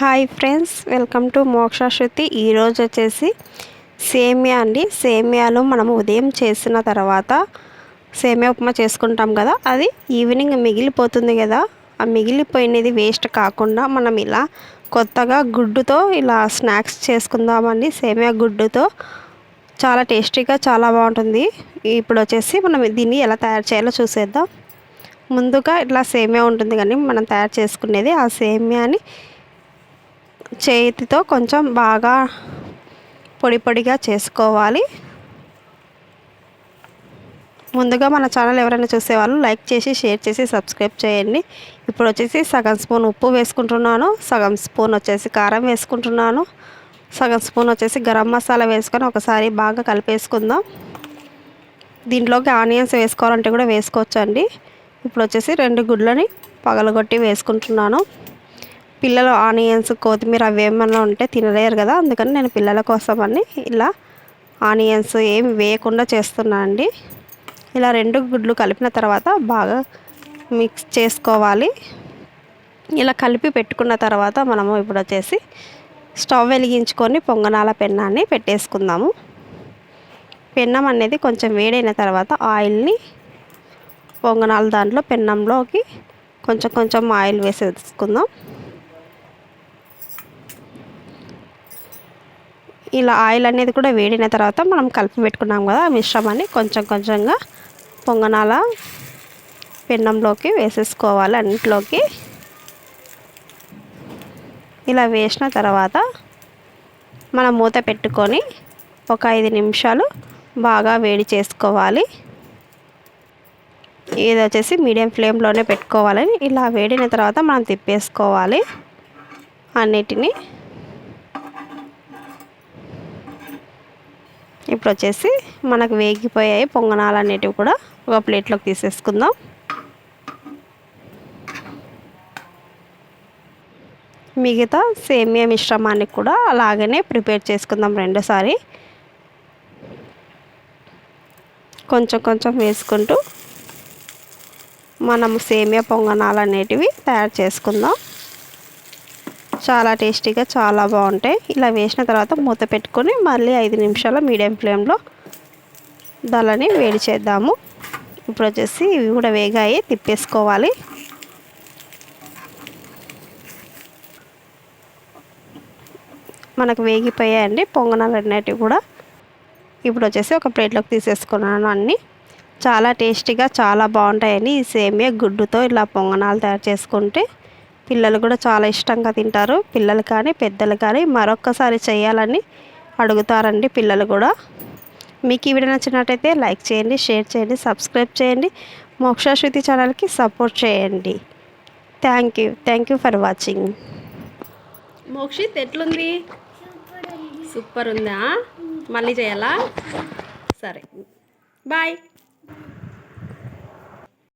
Hi friends welcome to మోక్ష ఈరోజు వచ్చేసి సేమియా అండి. సేమియాలో మనం ఉదయం చేసిన తర్వాత సేమియా ఉప్మా చేసుకుంటాం కదా అది ఈవినింగ్ మిగిలిపోతుంది కదా ఆ మిగిలిపోయినది వేస్ట్ కాకుండా మనం ఇలా కొత్తగా గుడ్డుతో ఇలా స్నాక్స్ చేసుకుందామండి. సేమియా గుడ్డుతో చాలా టేస్టీగా చాలా బాగుంటుంది. ఇప్పుడు వచ్చేసి మనం దీన్ని ఎలా తయారు చేయాలో చూసేద్దాం. ముందుగా ఇట్లా సేమియా ఉంటుంది కానీ మనం తయారు చేసుకునేది ఆ సేమియాని చేతితో కొంచెం బాగా పొడి పొడిగా చేసుకోవాలి. ముందుగా మన ఛానల్ ఎవరైనా చూసేవాళ్ళు లైక్ చేసి షేర్ చేసి సబ్స్క్రైబ్ చేయండి. ఇప్పుడు వచ్చేసి సగం స్పూన్ ఉప్పు వేసుకుంటున్నాను. సగం స్పూన్ వచ్చేసి కారం వేసుకుంటున్నాను. సగం స్పూన్ వచ్చేసి గరం మసాలా వేసుకొని ఒకసారి బాగా కలిపేసుకుందాం. దీంట్లోకి ఆనియన్స్ వేసుకోవాలంటే కూడా వేసుకోవచ్చండి. ఇప్పుడు వచ్చేసి రెండు గుడ్లని పగలగొట్టి వేసుకుంటున్నాను. పిల్లలు ఆనియన్స్ కొత్తిమీర అవి ఏమన్నా ఉంటే తినలేరు కదా అందుకని నేను పిల్లల కోసం అని ఇలా ఆనియన్స్ ఏమి వేయకుండా చేస్తున్నా అండి. ఇలా రెండు గుడ్లు కలిపిన తర్వాత బాగా మిక్స్ చేసుకోవాలి. ఇలా కలిపి పెట్టుకున్న తర్వాత మనము ఇప్పుడు వచ్చేసి స్టవ్ వెలిగించుకొని పొంగనాల పెన్నాన్ని పెట్టేసుకుందాము. పెన్నం అనేది కొంచెం వేడైన తర్వాత ఆయిల్ని పొంగనాల దాంట్లో పెన్నంలోకి కొంచెం కొంచెం ఆయిల్ వేసేసుకుందాం. ఇలా ఆయిల్ అనేది కూడా వేడిన తర్వాత మనం కలిపి పెట్టుకున్నాం కదా ఆ మిశ్రమాన్ని కొంచెం కొంచెంగా పొంగనాల పెన్నంలోకి వేసేసుకోవాలి అన్నింటిలోకి. ఇలా వేసిన తర్వాత మనం మూత పెట్టుకొని ఒక ఐదు నిమిషాలు బాగా వేడి చేసుకోవాలి. ఇది వచ్చేసి మీడియం ఫ్లేమ్లోనే పెట్టుకోవాలని ఇలా వేడిన తర్వాత మనం తిప్పేసుకోవాలి. అన్నిటినీ ఇప్పుడు వచ్చేసి మనకు వేగిపోయాయి పొంగనాలు అనేటివి కూడా ఒక ప్లేట్లోకి తీసేసుకుందాం. మిగతా సేమియా మిశ్రమాన్ని కూడా అలాగనే ప్రిపేర్ చేసుకుందాం రెండోసారి. కొంచెం కొంచెం వేసుకుంటూ మనం సేమియా పొంగనాలు అనేటివి తయారు చేసుకుందాం. చాలా టేస్టీగా చాలా బాగుంటాయి. ఇలా వేసిన తర్వాత మూత పెట్టుకొని మళ్ళీ ఐదు నిమిషాలు మీడియం ఫ్లేమ్లో దళని వేడి చేద్దాము. ఇప్పుడు వచ్చేసి ఇవి కూడా వేగాయి తిప్పేసుకోవాలి. మనకు వేగిపోయాయండి పొంగనాలు అనేటివి కూడా. ఇప్పుడు వచ్చేసి ఒక ప్లేట్లోకి తీసేసుకున్నాను అన్నీ. చాలా టేస్టీగా చాలా బాగుంటాయని ఈ సేమియా గుడ్డుతో ఇలా పొంగనాలు తయారు చేసుకుంటే. పిల్లలు కూడా చాలా ఇష్టంగా తింటారు. పిల్లలు కానీ పెద్దలు కానీ మరొక్కసారి చేయాలని అడుగుతారండి పిల్లలు కూడా. మీకు ఈ వీడియో నచ్చినట్టయితే లైక్ చేయండి షేర్ చేయండి సబ్స్క్రైబ్ చేయండి. మోక్షాశ్రుతి ఛానల్కి సపోర్ట్ చేయండి. Thank you. Thank you for watching. Mokshith ఎట్లుంది? సూపర్ ఉందా? మళ్ళీ చేయాలా? సరే. బాయ్.